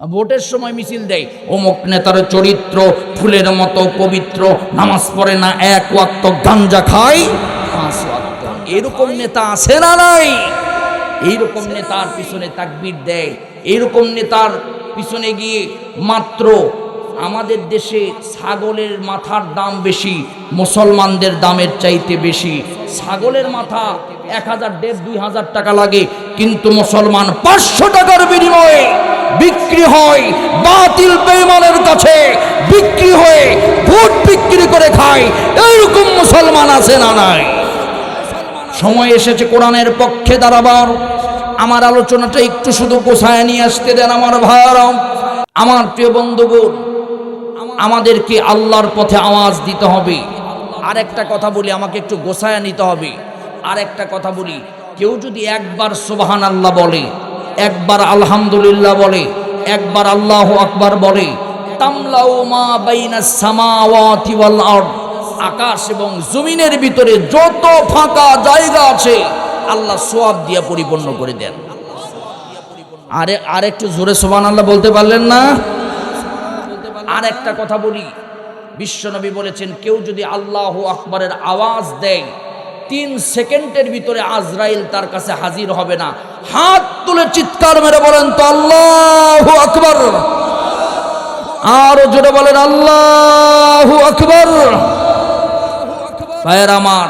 ভোটের সময় মিছিল দেয়। অমুক নেতার চরিত্র, ফুলের মতো পবিত্র, নামাজ পড়ে না, এক ওয়াক্ত গাঞ্জা খায়, পাঁচ ওয়াক্ত। এরকম নেতা আছে না নাই? এইরকম নেতার পিছনে তাকবির দেয়। এইরকম নেতার পিছনে গিয়ে মাত্র আমাদের দেশে ছাগলের মাথার দাম বেশি, মুসলমানদের দামের চাইতে বেশি। ছাগলের মাথা এক হাজার দেড়, দুই হাজার টাকা লাগে, কিন্তু মুসলমান পাঁচশো টাকার বিনিময়ে বিক্রি হয় বাতিল বেইমানের কাছে, বিক্রি হয়ে ভোট বিক্রি করে খায়। এইরকম মুসলমান আছে না নাই? সময় এসেছে কোরআনের পক্ষে দাঁড়াবার। আমার আলোচনাটা একটু শুধু গোছায় নিয়ে আসতে দেন আমার ভাইয়ারাম আমার প্রিয় বন্ধুগণ, আমাদেরকে আল্লাহর পথে আওয়াজ দিতে হবে। আর একটা কথা বলি, আমাকে একটু গোছায় নিতে হবে। আর একটা কথা বলি, কেউ যদি একবার সুবাহান আল্লাহ বলে একবার আলহামদুলিল্লাহ বলে, একবার আল্লাহ আকবার বলে আকাশ এবং জমিনের ভিতরে যত ফাঁকা জায়গা আছে, আল্লাহ সোয়াব দিয়ে পরিপূর্ণ করে দেন। আরে আর একটু জোরে সোবান আল্লাহ বলতে পারলেন না? আর একটা কথা বলি, বিশ্বনবী বলেছেন, কেউ যদি আল্লাহ আকবরের আওয়াজ দেয় তিন সেকেন্ডের ভিতরে আজরাইল তার কাছে হাজির হবে না। হাত তুলে চিৎকার মেরে বলেন তো আল্লাহ আকবর। আরও জোরে বলেন আল্লাহ আকবর। ভাইয়ের আমার,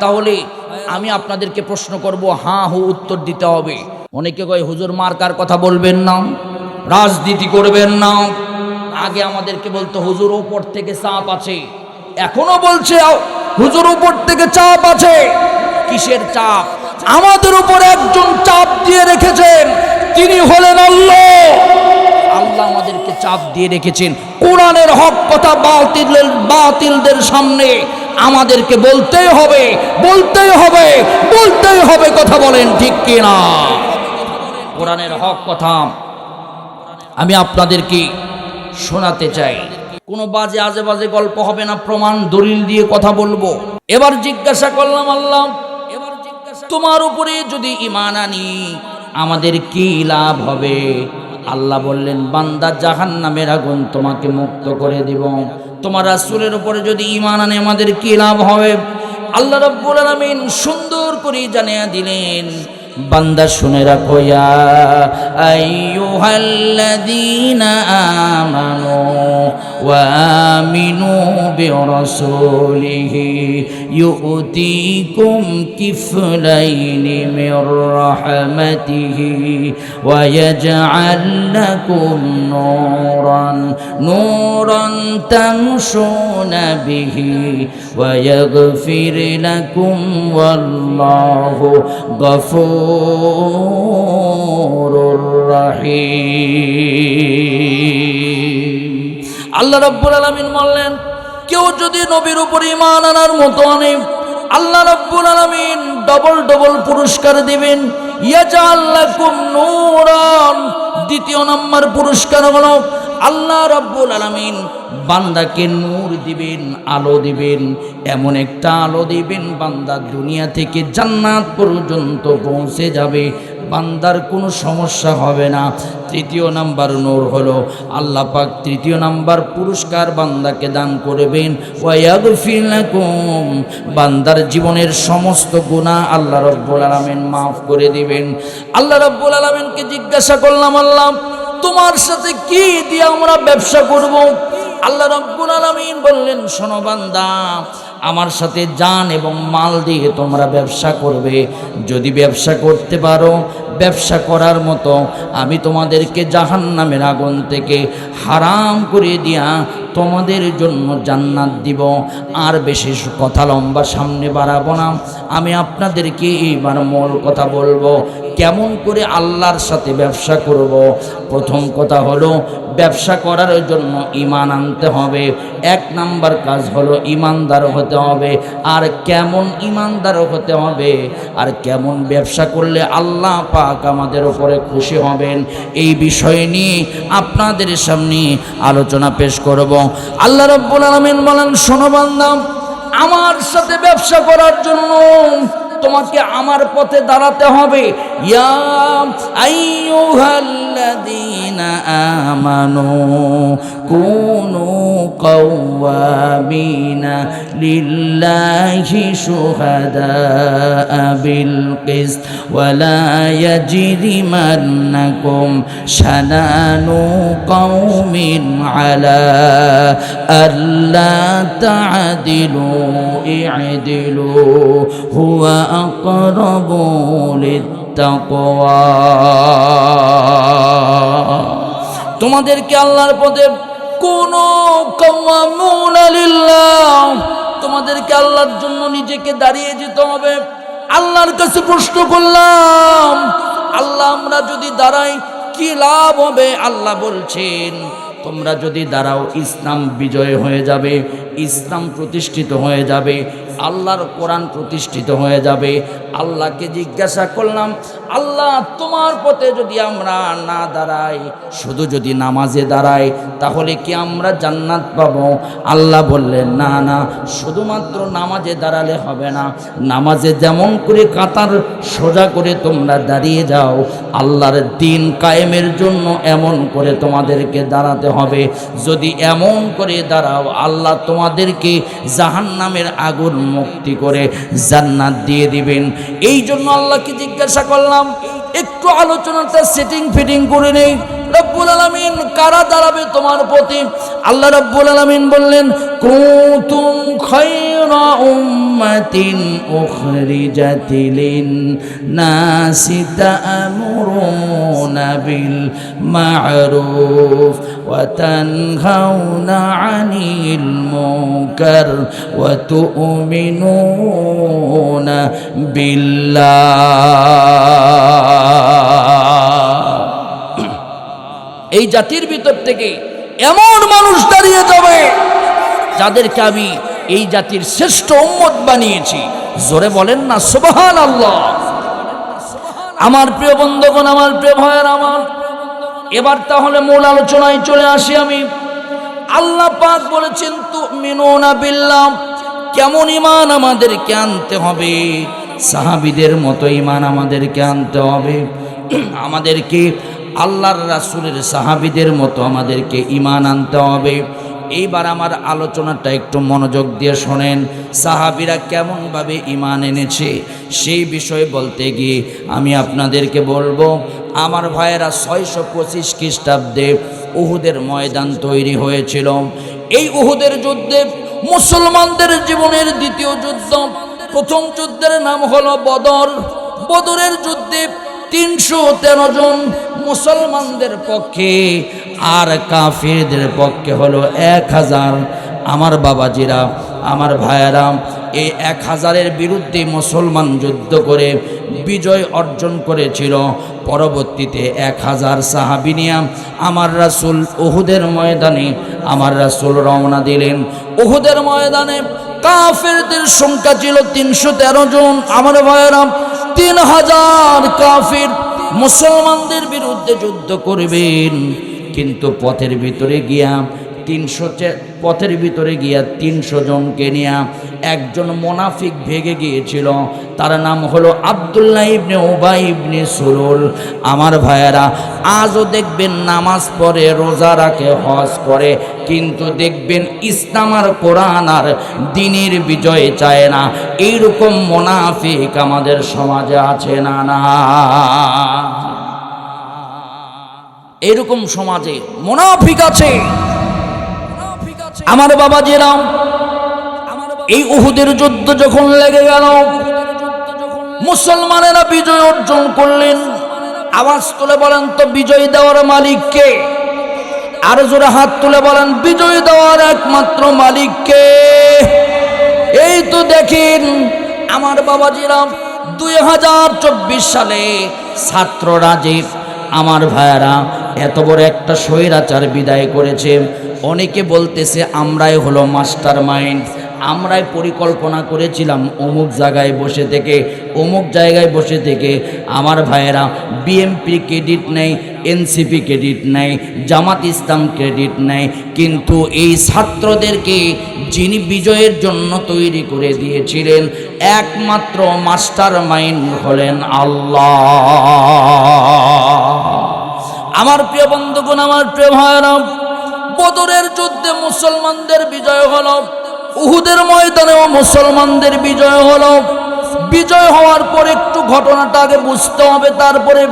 তাহলে আমি আপনাদেরকে প্রশ্ন করব, হাঁ, হু, উত্তর দিতে হবে। অনেকে কয়, হুজুর মার্কার কথা বলবেন না? রাজনীতি করবেন না? আগে আমাদেরকে বলতো, হুজুর, ওপর থেকে চাপ আছে। এখনও বলছে হুজুর উপর থেকে চাপ আছে। কিসের চাপ? আমাদের উপর একজন চাপ দিয়ে রেখেছেন। তিনি হলেন আল্লাহ। আল্লাহ আমাদেরকে চাপ দিয়ে রেখেছেন। কোরআনের হক কথা বাতিলের বাতিলদের সামনে আমাদেরকে বলতেই হবে বলতেই হবে বলতেই হবে কথা বলেন ঠিক কিনা? কোরআনের হক কথা আমি আপনাদেরকে শোনাতে চাই। কোনো বাজে আজে বাজে গল্প হবে না, প্রমাণ, দলিল দিয়ে কথা বলব। এবার জিজ্ঞাসা করলাম, আল্লাহ, এবার জিজ্ঞাসা তোমার উপরে যদি ইমান আনি, আমাদের কি লাভ হবে? আল্লাহ বললেন, বান্দা জাহান নামের আগুন তোমাকে মুক্ত করে দিব। তোমার রাসূলের উপরে যদি ইমান আনে, আমাদের কি লাভ হবে? আল্লাহ রাব্বুল আলামিন সুন্দর করে জানিয়ে দিলেন, বান্দা শুনে রাখো, ইয়া وآمنوا برسوله. يؤتيكم كفلين من رحمته ويجعل لكم نورا. نورا تمشون به ويغفر لكم والله غفور رحيم. আল্লাহ রব্বুল আলামিন বললেন, কেউ যদি নবীর উপর ঈমান আনার মতো আনে, আল্লাহ রাব্বুল আলামিন ডবল ডবল পুরস্কার দিবেন। দ্বিতীয় নম্বর পুরস্কার হলো, আল্লাহ রাব্বুল আলামিন বান্দাকে নূর দিবেন, আলো দিবেন, এমন একটা আলো দিবেন, বান্দা দুনিয়া থেকে জান্নাত পর্যন্ত পৌঁছে যাবে। বান্দার কোনো সমস্যা হবে না। তৃতীয় নাম্বার নূর হলো, আল্লাহ পাক তৃতীয় নাম্বার পুরস্কার বান্দাকে দান করবেন। বান্দার জীবনের সমস্ত গুনাহ আল্লাহ রব্বুল আলামিন মাফ করে দিবেন। আল্লাহ রব্বুল আলামিনকে জিজ্ঞাসা করলাম, আল্লাহ, তোমার সাথে কি দিয়ে আমরা ব্যবসা করব? আল্লাহ রব্বুল আলামিন বললেন, শোনো বান্দা আমার সাথে জান এবং মাল দিয়ে তোমরা ব্যবসা করবে। যদি ব্যবসা করতে পারো, ব্যবসা করার মতো আমি তোমাদেরকে জাহান নামের আগুন থেকে হারাম করে দিয়া তোমাদের জন্য জান্নাত দিব। আর বেশি কথা লম্বা সামনে বাড়াবো না। আমি আপনাদেরকে এইবার মূল কথা বলব। কেমন করে আল্লাহর সাথে ব্যবসা করব? প্রথম কথা হলো, ব্যবসা করার জন্য ইমান আনতে হবে। এক নাম্বার কাজ হলো ইমানদার হতে হবে। আর কেমন ইমানদার হতে হবে? আর কেমন ব্যবসা করলে আল্লাহ পাক আমাদের উপরে খুশি হবেন? এই বিষয় নিয়ে আপনাদের সামনে আলোচনা পেশ করব। আল্লাহ রব্বুল আলমিন বলেন, শোনো বান্দাম আমার সাথে ব্যবসা করার জন্য তোমাকে আমার পথে দাঁড়াতে হবে। ইয়া আইয়ুহাল্লা الذين آمنوا كونوا قوامين لله شهداء بالقسط. ولا يجرمنكم شنان قوم على ألا تعدلوا اعدلوا هو أقرب للتقوى তোমাদেরকে আল্লাহর পথে কোন তোমাদেরকে আল্লাহর জন্য নিজেকে দাঁড়িয়ে যেতে হবে। আল্লাহর কাছে প্রশ্ন করলাম, আল্লাহ আমরা যদি দাঁড়াই, কি লাভ হবে? আল্লাহ বলছেন, তোমরা যদি দাঁড়াও, ইসলাম বিজয় হয়ে যাবে, ইসলাম প্রতিষ্ঠিত হয়ে যাবে, আল্লাহর কোরআন প্রতিষ্ঠিত হয়ে যাবে। আল্লাহকে জিজ্ঞাসা করলাম, আল্লাহ, তোমার পথে যদি আমরা না দাঁড়াই, শুধু যদি নামাজে দাঁড়াই, তাহলে কি আমরা জান্নাত পাব? আল্লাহ বললেন, না না, শুধুমাত্র নামাজে দাঁড়ালে হবে না। নামাজে যেমন করে কাতার সোজা করে তোমরা দাঁড়িয়ে যাও, আল্লাহর দিন কায়েমের জন্য এমন করে তোমাদেরকে দাঁড়াতে হবে। যদি এমন করে দাঁড়াও, আল্লাহ তোমাদেরকে জাহান্নামের আগুন মুক্তি করে জান্নাত দিয়ে দিবেন। এই জন্য আল্লাহকে জিজ্ঞাসা করলাম, একটু আলোচনাটা সেটিং ফিটিং করে নেই। রব্বুল আলমিন কারা দাঁড়াবে তোমার প্রতি? আল্লাহ রব্বুল আলমিন বললেন কুতুম খায়রা উম্মাতিন উখরিজাত লিন নাসি তা'মুরুনা বিল মা'রুফ ওয়া তানহাউনা 'আনিল মুনকার ওয়া তু'মিনুনা বিল্লাহ এই জাতির ভিতর থেকে এমন মানুষ দাঁড়িয়ে যাবে যাদেরকে আমি এই জাতির শ্রেষ্ঠ উম্মত বানিয়েছি। জোরে বলেন না সুবহান আল্লাহ আমার প্রিয় বন্ধুগণ, আমার প্রিয় ভয়ের আমার এবার তাহলে মূল আলোচনায় চলে আসি আমি। আল্লাহ পাক বলেছেন তু মিনুনা বিল্লাহ। কেমন ইমান আমাদেরকে আনতে হবে? সাহাবিদের মতো ইমান আমাদেরকে আনতে হবে। আমাদেরকে আল্লাহর রাসূলের সাহাবিদের মতো আমাদেরকে ইমান আনতে হবে। এইবার আমার আলোচনাটা একটু মনোযোগ দিয়ে শোনেন। সাহাবিরা কেমনভাবে ইমান এনেছে সেই বিষয়ে বলতে গিয়ে আমি আপনাদেরকে বলব, আমার ভাইয়েরা ছয়শো পঁচিশ খ্রিস্টাব্দে উহুদের ময়দান তৈরি হয়েছিল। এই উহুদের যুদ্ধে মুসলমানদের জীবনের দ্বিতীয় যুদ্ধ, প্রথম যুদ্ধের নাম হলো বদর। বদরের যুদ্ধে তিনশো তেরো জন মুসলমানদের পক্ষে আর কাফিরদের পক্ষে হলো এক হাজার। আমার বাবাজিরা, আমার ভাইয়েরা, এই এক হাজারের বিরুদ্ধে মুসলমান যুদ্ধ করে বিজয় অর্জন করেছিল। পরবর্তীতে এক হাজার সাহাবিনিয়াম আমার রাসুল ওহুদের ময়দানে, আমার রাসুল রওনা দিলেন। ওহুদের ময়দানে কাফেরদের সংখ্যা ছিল তিনশো তেরো জন। আমার ভাইয়েরা তিন হাজার কাফির মুসলমানদের বিরুদ্ধে যুদ্ধ করবেন কিন্তু পথের ভিতরে গিয়া তিনশো পথের ভিতরে গিয়া তিনশো জনকে নিয়ে একজন মোনাফিক ভেগে গিয়েছিল। তার নাম হলো আবদুল্লাহ ইবনে ওবাই ইবনে সুরুল আমার ভাইয়েরা, আজও দেখবেন নামাজ পড়ে, রোজা রাখে, হজ করে, কিন্তু দেখবেন ইসলাম আর কোরআন আর দিনের বিজয় চায় না। এইরকম মোনাফিক আমাদের সমাজে আছে না না। এরকম সমাজে মোনাফিক আছে। আমার বাবা যেরাম, এই উহুদের যুদ্ধ যখন লেগে গেল, মুসলমানেরা বিজয় অর্জন করলেন। আওয়াজ তুলে বলেন তো, বিজয় দেওয়ার মালিককে আর জোরে হাত তুলে বলেন, বিজয় দেওয়ার একমাত্র মালিককে এই তো দেখেন, আমার বাবাজিরা দুই হাজার চব্বিশ সালে ছাত্ররা যে, আমার ভাইয়ারা এত বড় একটা স্বৈরাচার বিদায় করেছে। অনেকে বলতেছে, আমরাই হলো মাস্টার মাইন্ড আমরাই পরিকল্পনা করেছিলাম অমুক জায়গায় বসে থেকে, অমুক জায়গায় বসে থেকে। আমার ভাইয়েরা বিএমপি ক্রেডিট নেই এনসিপি ক্রেডিট নেয় জামাত ইসলাম ক্রেডিট নেয় কিন্তু এই ছাত্রদেরকে যিনি বিজয়ের জন্য তৈরি করে দিয়েছিলেন, একমাত্র মাস্টার মাইন্ড হলেন আল্লাহ। আমার প্রিয় বন্ধুগণ, আমার প্রিয় ভাইরা বদরের যুদ্ধে মুসলমানদের বিজয় হল, উহুদের ময়দানেও মুসলমানদের বিজয় হল। বিজয় হওয়ার পর একটু ঘটনাটা আগে বুঝতে হবে, তারপরে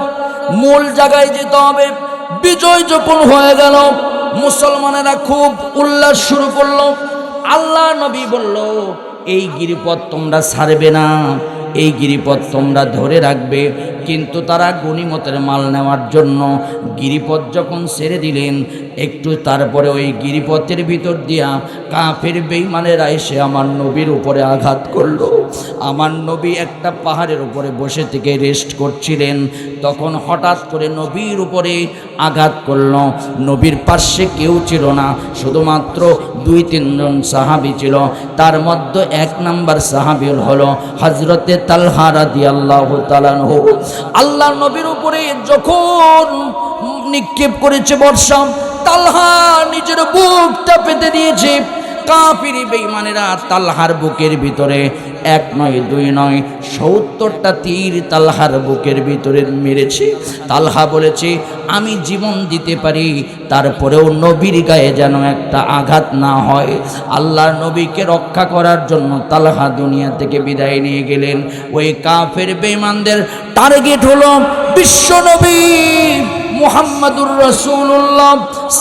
মূল জায়গায় যেতে হবে। বিজয় যখন হয়ে গেল, মুসলমানেরা খুব উল্লাস শুরু করল। আল্লাহ নবী বলল, এই গিরিপথ তোমরা ছাড়বে না, এই গিরিপথ তোমরা ধরে রাখবে কিন্তু তারা গণিমতের মাল নেওয়ার জন্য গিরিপথ যখন ছেড়ে দিলেন, একটু তারপরে ওই গিরিপথের ভিতর দিয়া কাফের বেইমানেরা এসে আমার নবীর উপরে আঘাত করল। আমার নবী একটা পাহাড়ের উপরে বসে থেকে রেস্ট করছিলেন। তখন হঠাৎ করে নবীর উপরে আঘাত করল। নবীর পাশে কেউ ছিল না, শুধুমাত্র দুই, তিনজন সাহাবি ছিল। তার মধ্যে এক নাম্বার সাহাবি হলো হজরতে তালহারা দিয়াল্লাহ তালানহ আল্লাহ নবীর উপরে যখন নিক্ষেপ করেছে বর্ষা তালহা নিজের বুকটা পেতে দিয়েছে। কাফিরি বেইমানেরা তালহার বুকের ভিতরে, এক নয়, দুই নয়, সত্তরটা তীর তালহার বুকের ভিতরে মেরেছে। তালহা বলেছে, আমি জীবন দিতে পারি, তারপরেও নবীর গায়ে যেন একটা আঘাত না হয়। আল্লাহর নবীকে রক্ষা করার জন্য তালহা দুনিয়া থেকে বিদায় নিয়ে গেলেন। ওই কাফের বেইমানদের টার্গেট হলো বিশ্ব নবী। মুহাম্মাদুর রসুল্লাহ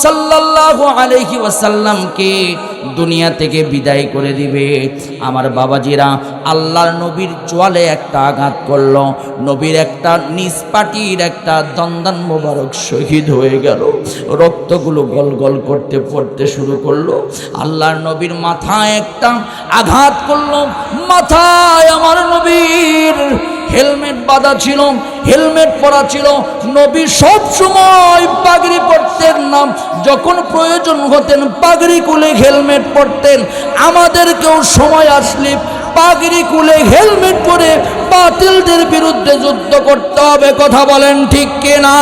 সাল্লাল্লাহু আলাইহি ওয়াসাল্লামকে দুনিয়া থেকে বিদায় করে দিবে। আমার বাবাজিরা, আল্লাহর নবীর চোয়ালে একটা আঘাত করল, নবীর একটা নিষ্পাটির একটা দন্দান মোবারক শহীদ হয়ে গেল। রক্তগুলো গল গল করতে পড়তে শুরু করল। আল্লাহর নবীর মাথায় একটা আঘাত করল। মাথায় আমার নবীর হেলমেট বাঁধা ছিল, হেলমেট পরা ছিল। নবী সব সময় পাগড়ি পরতেন না। যখন প্রয়োজন হতেন পাগড়ি কুলে হেলমেট পরতেন। আমাদেরকেও সময় আসলে পাগড়ি কুলে হেলমেট পরে বাতিলদের বিরুদ্ধে যুদ্ধ করতে হবে, কথা বলেন ঠিক কিনা?